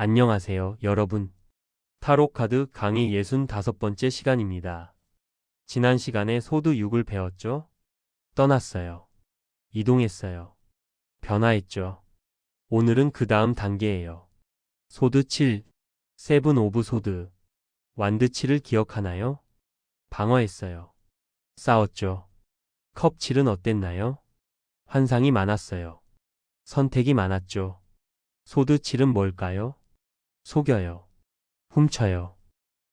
안녕하세요, 여러분. 타로카드 강의 65번째 시간입니다. 지난 시간에 소드 6을 배웠죠? 떠났어요. 이동했어요. 변화했죠. 오늘은 그 다음 단계예요. 소드 7, 세븐 오브 소드. 완드 7을 기억하나요? 방어했어요. 싸웠죠. 컵 7은 어땠나요? 환상이 많았어요. 선택이 많았죠. 소드 7은 뭘까요? 속여요. 훔쳐요.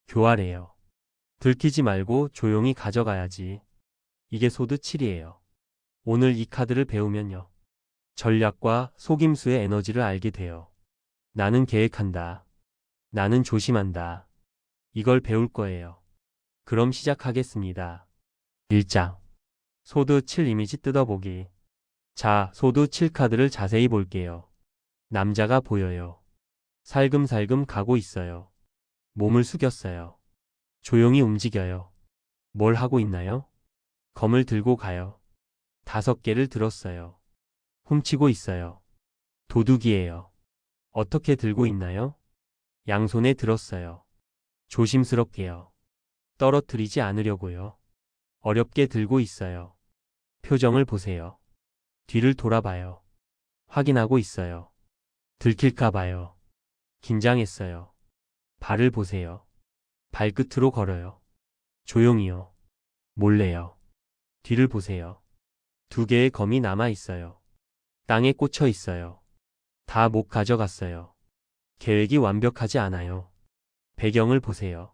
교활해요. 들키지 말고 조용히 가져가야지. 이게 소드 7이에요. 오늘 이 카드를 배우면요. 전략과 속임수의 에너지를 알게 돼요. 나는 계획한다. 나는 조심한다. 이걸 배울 거예요. 그럼 시작하겠습니다. 1장. 소드 7 이미지 뜯어보기. 자, 소드 7 카드를 자세히 볼게요. 남자가 보여요. 살금살금 가고 있어요. 몸을 숙였어요. 조용히 움직여요. 뭘 하고 있나요? 검을 들고 가요. 다섯 개를 들었어요. 훔치고 있어요. 도둑이에요. 어떻게 들고 있나요? 양손에 들었어요. 조심스럽게요. 떨어뜨리지 않으려고요. 어렵게 들고 있어요. 표정을 보세요. 뒤를 돌아봐요. 확인하고 있어요. 들킬까 봐요. 긴장했어요. 발을 보세요. 발끝으로 걸어요. 조용히요. 몰래요. 뒤를 보세요. 두 개의 검이 남아 있어요. 땅에 꽂혀 있어요. 다 못 가져갔어요. 계획이 완벽하지 않아요. 배경을 보세요.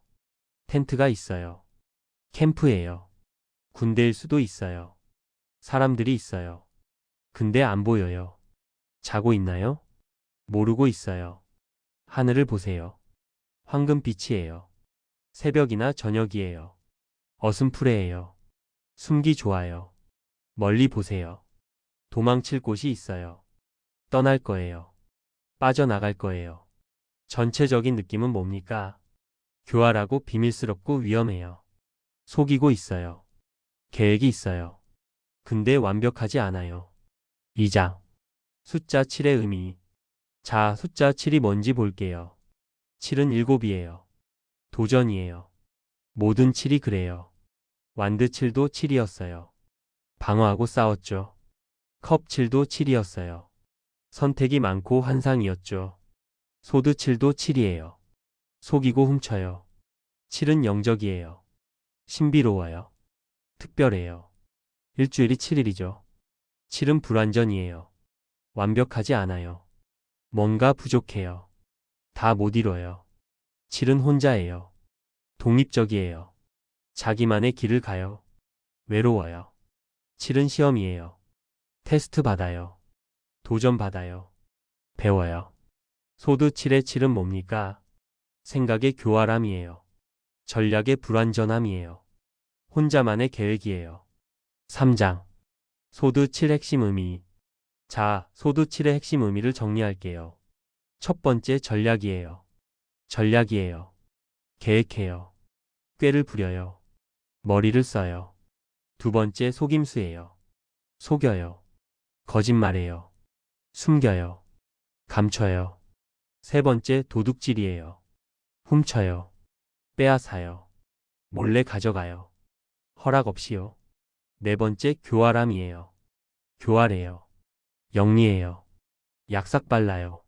텐트가 있어요. 캠프예요. 군대일 수도 있어요. 사람들이 있어요. 근데 안 보여요. 자고 있나요? 모르고 있어요. 하늘을 보세요. 황금빛이에요. 새벽이나 저녁이에요. 어슴푸레예요. 숨기 좋아요. 멀리 보세요. 도망칠 곳이 있어요. 떠날 거예요. 빠져나갈 거예요. 전체적인 느낌은 뭡니까? 교활하고 비밀스럽고 위험해요. 속이고 있어요. 계획이 있어요. 근데 완벽하지 않아요. 2장. 숫자 7의 의미. 자, 숫자 7이 뭔지 볼게요. 7은 7이에요. 도전이에요. 모든 7이 그래요. 완드 7도 7이었어요. 방어하고 싸웠죠. 컵 7도 7이었어요. 선택이 많고 환상이었죠. 소드 7도 7이에요. 속이고 훔쳐요. 7은 영적이에요. 신비로워요. 특별해요. 일주일이 7일이죠. 7은 불완전이에요. 완벽하지 않아요. 뭔가 부족해요. 다 못 이뤄요. 7은 혼자예요. 독립적이에요. 자기만의 길을 가요. 외로워요. 7은 시험이에요. 테스트 받아요. 도전 받아요. 배워요. 소드 7의 7은 뭡니까? 생각의 교활함이에요. 전략의 불완전함이에요. 혼자만의 계획이에요. 3장. 소드 7 핵심 의미. 자, 소드 7의 핵심 의미를 정리할게요. 첫 번째 전략이에요. 전략이에요. 계획해요. 꾀를 부려요. 머리를 써요. 두 번째 속임수예요. 속여요. 거짓말해요. 숨겨요. 감춰요. 세 번째 도둑질이에요. 훔쳐요. 빼앗아요. 몰래 가져가요. 허락 없이요. 네 번째 교활함이에요. 교활해요. 영리해요. 약삭발라요.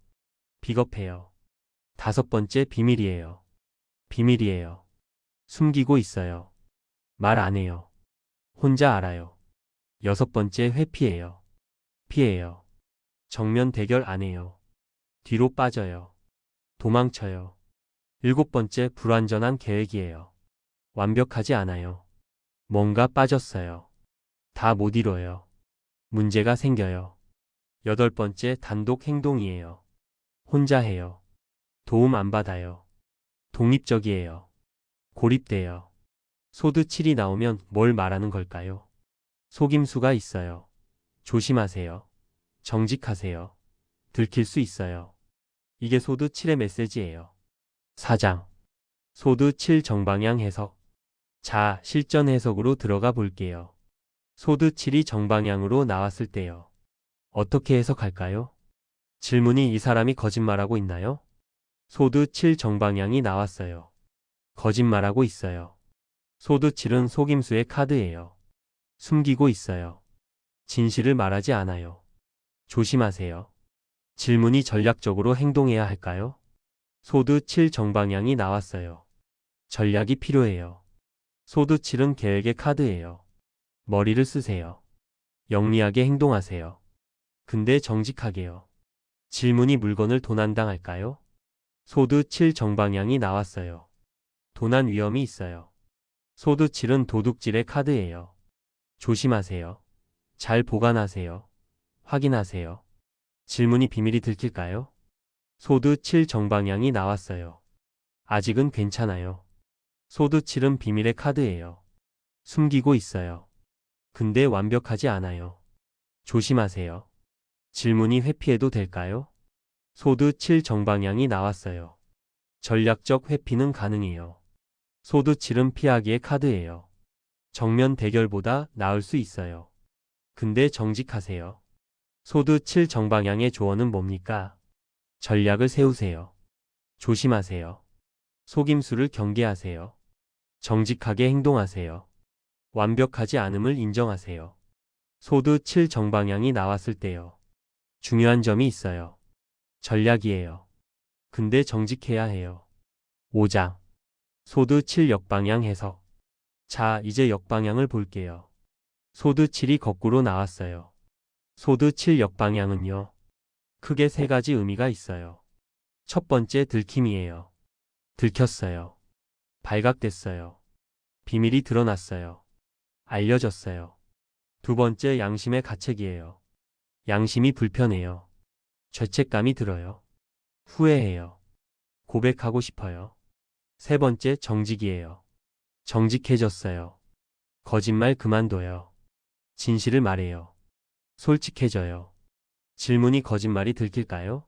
비겁해요. 다섯 번째 비밀이에요. 비밀이에요. 숨기고 있어요. 말 안 해요. 혼자 알아요. 여섯 번째 회피해요. 피해요. 정면 대결 안 해요. 뒤로 빠져요. 도망쳐요. 일곱 번째 불완전한 계획이에요. 완벽하지 않아요. 뭔가 빠졌어요. 다 못 이뤄요. 문제가 생겨요. 여덟 번째 단독 행동이에요. 혼자 해요. 도움 안 받아요. 독립적이에요. 고립돼요. 소드 7이 나오면 뭘 말하는 걸까요? 속임수가 있어요. 조심하세요. 정직하세요. 들킬 수 있어요. 이게 소드 7의 메시지예요. 4장. 소드 7 정방향 해석. 자, 실전 해석으로 들어가 볼게요. 소드 7이 정방향으로 나왔을 때요. 어떻게 해석할까요? 질문이 이 사람이 거짓말하고 있나요? 소드 7 정방향이 나왔어요. 거짓말하고 있어요. 소드 7은 속임수의 카드예요. 숨기고 있어요. 진실을 말하지 않아요. 조심하세요. 질문이 전략적으로 행동해야 할까요? 소드 7 정방향이 나왔어요. 전략이 필요해요. 소드 7은 계획의 카드예요. 머리를 쓰세요. 영리하게 행동하세요. 근데 정직하게요. 질문이 물건을 도난당할까요? 소드 7 정방향이 나왔어요. 도난 위험이 있어요. 소드 7은 도둑질의 카드예요. 조심하세요. 잘 보관하세요. 확인하세요. 질문이 비밀이 들킬까요? 소드 7 정방향이 나왔어요. 아직은 괜찮아요. 소드 7은 비밀의 카드예요. 숨기고 있어요. 근데 완벽하지 않아요. 조심하세요. 질문이 회피해도 될까요? 소드 7 정방향이 나왔어요. 전략적 회피는 가능해요. 소드 7은 피하기의 카드예요. 정면 대결보다 나을 수 있어요. 근데 정직하세요. 소드 7 정방향의 조언은 뭡니까? 전략을 세우세요. 조심하세요. 속임수를 경계하세요. 정직하게 행동하세요. 완벽하지 않음을 인정하세요. 소드 7 정방향이 나왔을 때요. 중요한 점이 있어요. 전략이에요. 근데 정직해야 해요. 5장. 소드 7 역방향 해석. 자, 이제 역방향을 볼게요. 소드 7이 거꾸로 나왔어요. 소드 7 역방향은요. 크게 세 가지 의미가 있어요. 첫 번째 들킴이에요. 들켰어요. 발각됐어요. 비밀이 드러났어요. 알려졌어요. 두 번째 양심의 가책이에요. 양심이 불편해요. 죄책감이 들어요. 후회해요. 고백하고 싶어요. 세 번째 정직이에요. 정직해졌어요. 거짓말 그만둬요. 진실을 말해요. 솔직해져요. 질문이 거짓말이 들킬까요?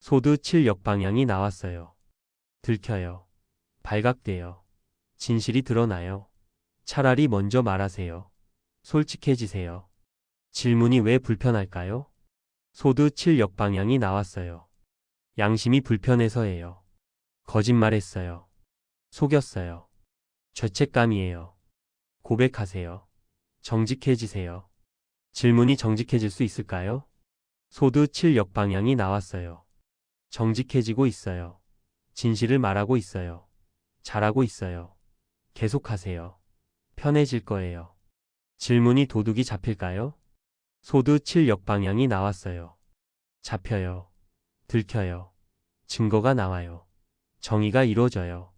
소드 7 역방향이 나왔어요. 들켜요. 발각돼요. 진실이 드러나요. 차라리 먼저 말하세요. 솔직해지세요. 질문이 왜 불편할까요? 소드 7 역방향이 나왔어요. 양심이 불편해서예요. 거짓말했어요. 속였어요. 죄책감이에요. 고백하세요. 정직해지세요. 질문이 정직해질 수 있을까요? 소드 7 역방향이 나왔어요. 정직해지고 있어요. 진실을 말하고 있어요. 잘하고 있어요. 계속하세요. 편해질 거예요. 질문이 도둑이 잡힐까요? 소드 7 역 방향이 나왔어요. 잡혀요. 들켜요. 증거가 나와요. 정의가 이루어져요.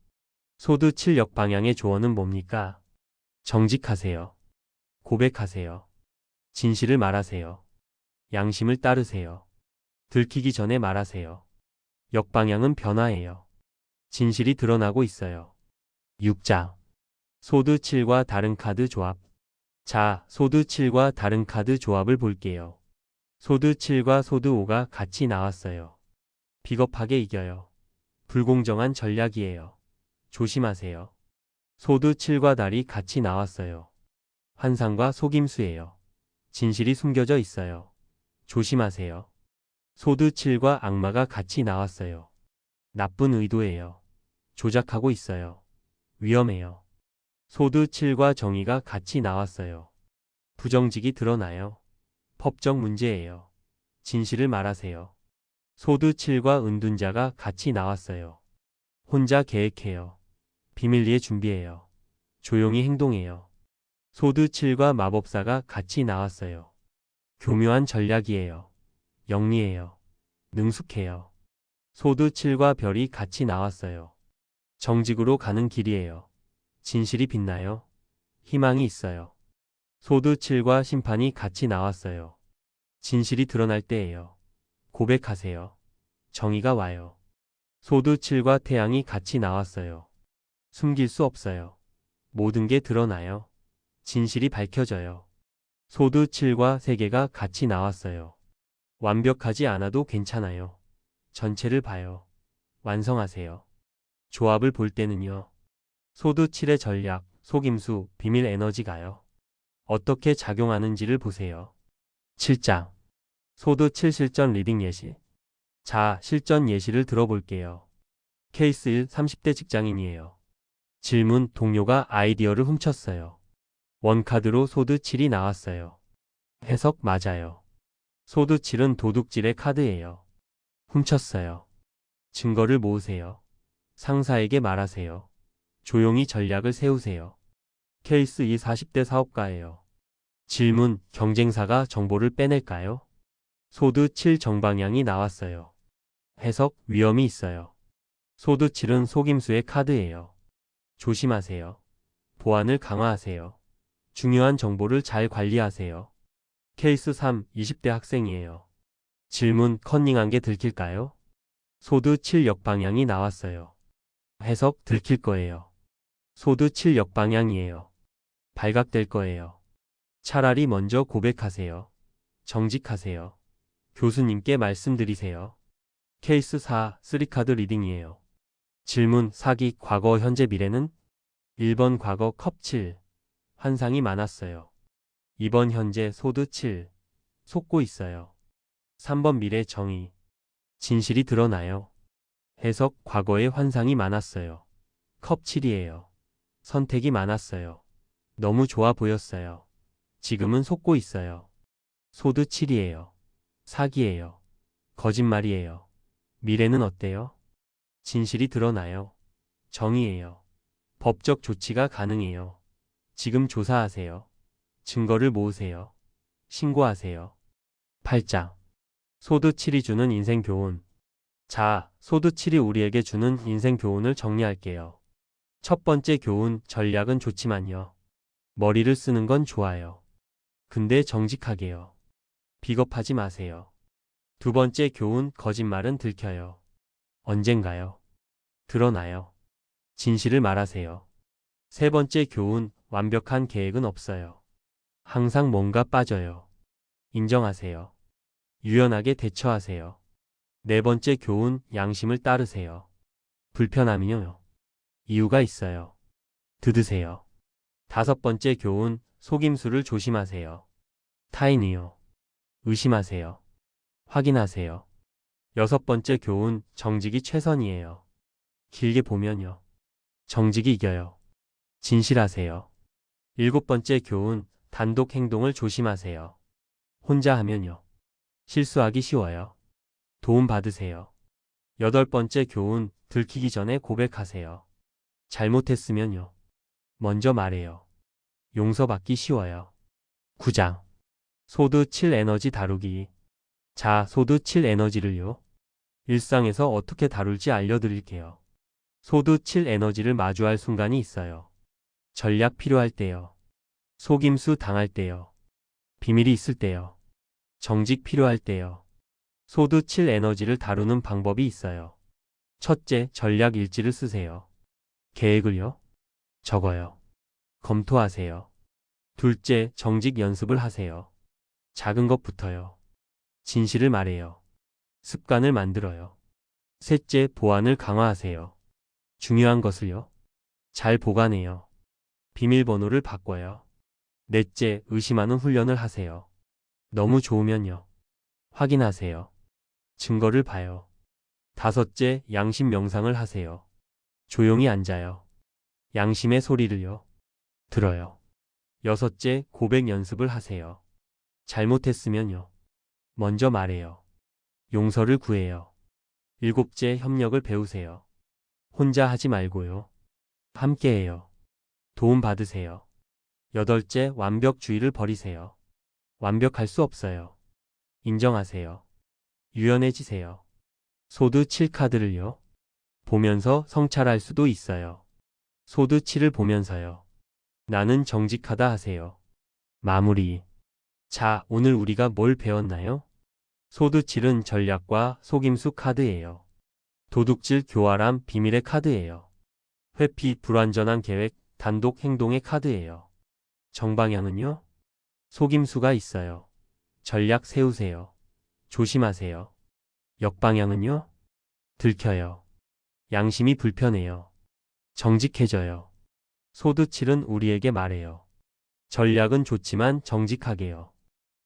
소드 7 역 방향의 조언은 뭡니까? 정직하세요. 고백하세요. 진실을 말하세요. 양심을 따르세요. 들키기 전에 말하세요. 역방향은 변화예요. 진실이 드러나고 있어요. 6장. 소드 7과 다른 카드 조합. 자, 소드 7과 다른 카드 조합을 볼게요. 소드 7과 소드 5가 같이 나왔어요. 비겁하게 이겨요. 불공정한 전략이에요. 조심하세요. 소드 7과 달이 같이 나왔어요. 환상과 속임수예요. 진실이 숨겨져 있어요. 조심하세요. 소드 7과 악마가 같이 나왔어요. 나쁜 의도예요. 조작하고 있어요. 위험해요. 소드 7과 정의가 같이 나왔어요. 부정직이 드러나요. 법적 문제예요. 진실을 말하세요. 소드 7과 은둔자가 같이 나왔어요. 혼자 계획해요. 비밀리에 준비해요. 조용히 행동해요. 소드 7과 마법사가 같이 나왔어요. 교묘한 전략이에요. 영리해요. 능숙해요. 소드 7과 별이 같이 나왔어요. 정직으로 가는 길이에요. 진실이 빛나요. 희망이 있어요. 소드 7과 심판이 같이 나왔어요. 진실이 드러날 때예요. 고백하세요. 정의가 와요. 소드 7과 태양이 같이 나왔어요. 숨길 수 없어요. 모든 게 드러나요. 진실이 밝혀져요. 소드 7과 세계가 같이 나왔어요. 완벽하지 않아도 괜찮아요. 전체를 봐요. 완성하세요. 조합을 볼 때는요. 소드 7의 전략, 속임수, 비밀 에너지가요. 어떻게 작용하는지를 보세요. 7장. 소드 7 실전 리딩 예시. 자, 실전 예시를 들어볼게요. 케이스 1 30대 직장인이에요. 질문 동료가 아이디어를 훔쳤어요. 원카드로 소드 7이 나왔어요. 해석 맞아요. 소드 7은 도둑질의 카드예요. 훔쳤어요. 증거를 모으세요. 상사에게 말하세요. 조용히 전략을 세우세요. 케이스 2 40대 사업가예요. 질문 경쟁사가 정보를 빼낼까요? 소드 7 정방향이 나왔어요. 해석 위험이 있어요. 소드 7은 속임수의 카드예요. 조심하세요. 보안을 강화하세요. 중요한 정보를 잘 관리하세요. 케이스 3 20대 학생이에요. 질문 컨닝한 게 들킬까요? 소드 7 역방향이 나왔어요. 해석 들킬 거예요. 소드 7 역 방향이에요. 발각될 거예요. 차라리 먼저 고백하세요. 정직하세요. 교수님께 말씀드리세요. 케이스 4 3카드 리딩이에요. 질문 사기 과거 현재 미래는 1번 과거 컵 7. 환상이 많았어요. 2번 현재 소드 7. 속고 있어요. 3번 미래 정의. 진실이 드러나요. 해석 과거에 환상이 많았어요. 컵 7이에요. 선택이 많았어요. 너무 좋아 보였어요. 지금은 속고 있어요. 소드 7이에요. 사기예요. 거짓말이에요. 미래는 어때요? 진실이 드러나요. 정의예요. 법적 조치가 가능해요. 지금 조사하세요. 증거를 모으세요. 신고하세요. 8장. 소드 7이 주는 인생 교훈. 자, 소드 7이 우리에게 주는 인생 교훈을 정리할게요. 첫 번째 교훈, 전략은 좋지만요. 머리를 쓰는 건 좋아요. 근데 정직하게요. 비겁하지 마세요. 두 번째 교훈, 거짓말은 들켜요. 언젠가요? 드러나요. 진실을 말하세요. 세 번째 교훈, 완벽한 계획은 없어요. 항상 뭔가 빠져요. 인정하세요. 유연하게 대처하세요. 네 번째 교훈, 양심을 따르세요. 불편하면요. 이유가 있어요. 들으세요. 다섯 번째 교훈, 속임수를 조심하세요. 타인이요. 의심하세요. 확인하세요. 여섯 번째 교훈, 정직이 최선이에요. 길게 보면요. 정직이 이겨요. 진실하세요. 일곱 번째 교훈, 단독 행동을 조심하세요. 혼자 하면요. 실수하기 쉬워요. 도움 받으세요. 여덟 번째 교훈, 들키기 전에 고백하세요. 잘못했으면요. 먼저 말해요. 용서받기 쉬워요. 9장. 소드 7 에너지 다루기. 자, 소드 7 에너지를요. 일상에서 어떻게 다룰지 알려드릴게요. 소드 7 에너지를 마주할 순간이 있어요. 전략 필요할 때요. 속임수 당할 때요. 비밀이 있을 때요. 정직 필요할 때요. 소드 7 에너지를 다루는 방법이 있어요. 첫째, 전략 일지를 쓰세요. 계획을요? 적어요. 검토하세요. 둘째, 정직 연습을 하세요. 작은 것부터요. 진실을 말해요. 습관을 만들어요. 셋째, 보안을 강화하세요. 중요한 것을요. 잘 보관해요. 비밀번호를 바꿔요. 넷째, 의심하는 훈련을 하세요. 너무 좋으면요. 확인하세요. 증거를 봐요. 다섯째, 양심 명상을 하세요. 조용히 앉아요. 양심의 소리를요. 들어요. 여섯째, 고백 연습을 하세요. 잘못했으면요. 먼저 말해요. 용서를 구해요. 일곱째, 협력을 배우세요. 혼자 하지 말고요. 함께해요. 도움 받으세요. 여덟째, 완벽주의를 버리세요. 완벽할 수 없어요. 인정하세요. 유연해지세요. 소드 7카드를요. 보면서 성찰할 수도 있어요. 소드 7을 보면서요. 나는 정직하다 하세요. 마무리. 자, 오늘 우리가 뭘 배웠나요? 소드 7은 전략과 속임수 카드예요. 도둑질 교활함 비밀의 카드예요. 회피 불완전한 계획 단독 행동의 카드예요. 정방향은요? 속임수가 있어요. 전략 세우세요. 조심하세요. 역방향은요? 들켜요. 양심이 불편해요. 정직해져요. 소드칠은 우리에게 말해요. 전략은 좋지만 정직하게요.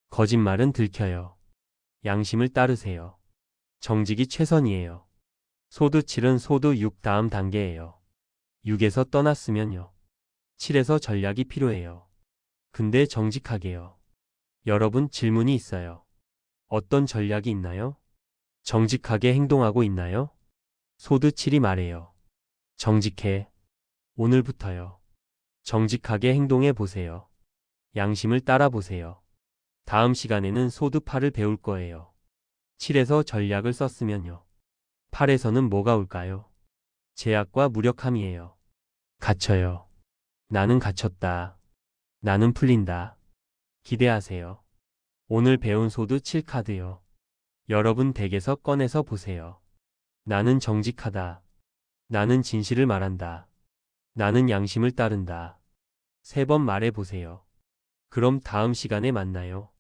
거짓말은 들켜요. 양심을 따르세요. 정직이 최선이에요. 소드 7은 소드 6 다음 단계예요. 6에서 떠났으면요. 7에서 전략이 필요해요. 근데 정직하게요. 여러분 질문이 있어요. 어떤 전략이 있나요? 정직하게 행동하고 있나요? 소드 7이 말해요. 정직해. 오늘부터요. 정직하게 행동해 보세요. 양심을 따라 보세요. 다음 시간에는 소드 8을 배울 거예요. 7에서 전략을 썼으면요. 8에서는 뭐가 올까요? 제약과 무력함이에요. 갇혀요. 나는 갇혔다. 나는 풀린다. 기대하세요. 오늘 배운 소드 7 카드요. 여러분 덱에서 꺼내서 보세요. 나는 정직하다. 나는 진실을 말한다. 나는 양심을 따른다. 세 번 말해 보세요. 그럼 다음 시간에 만나요.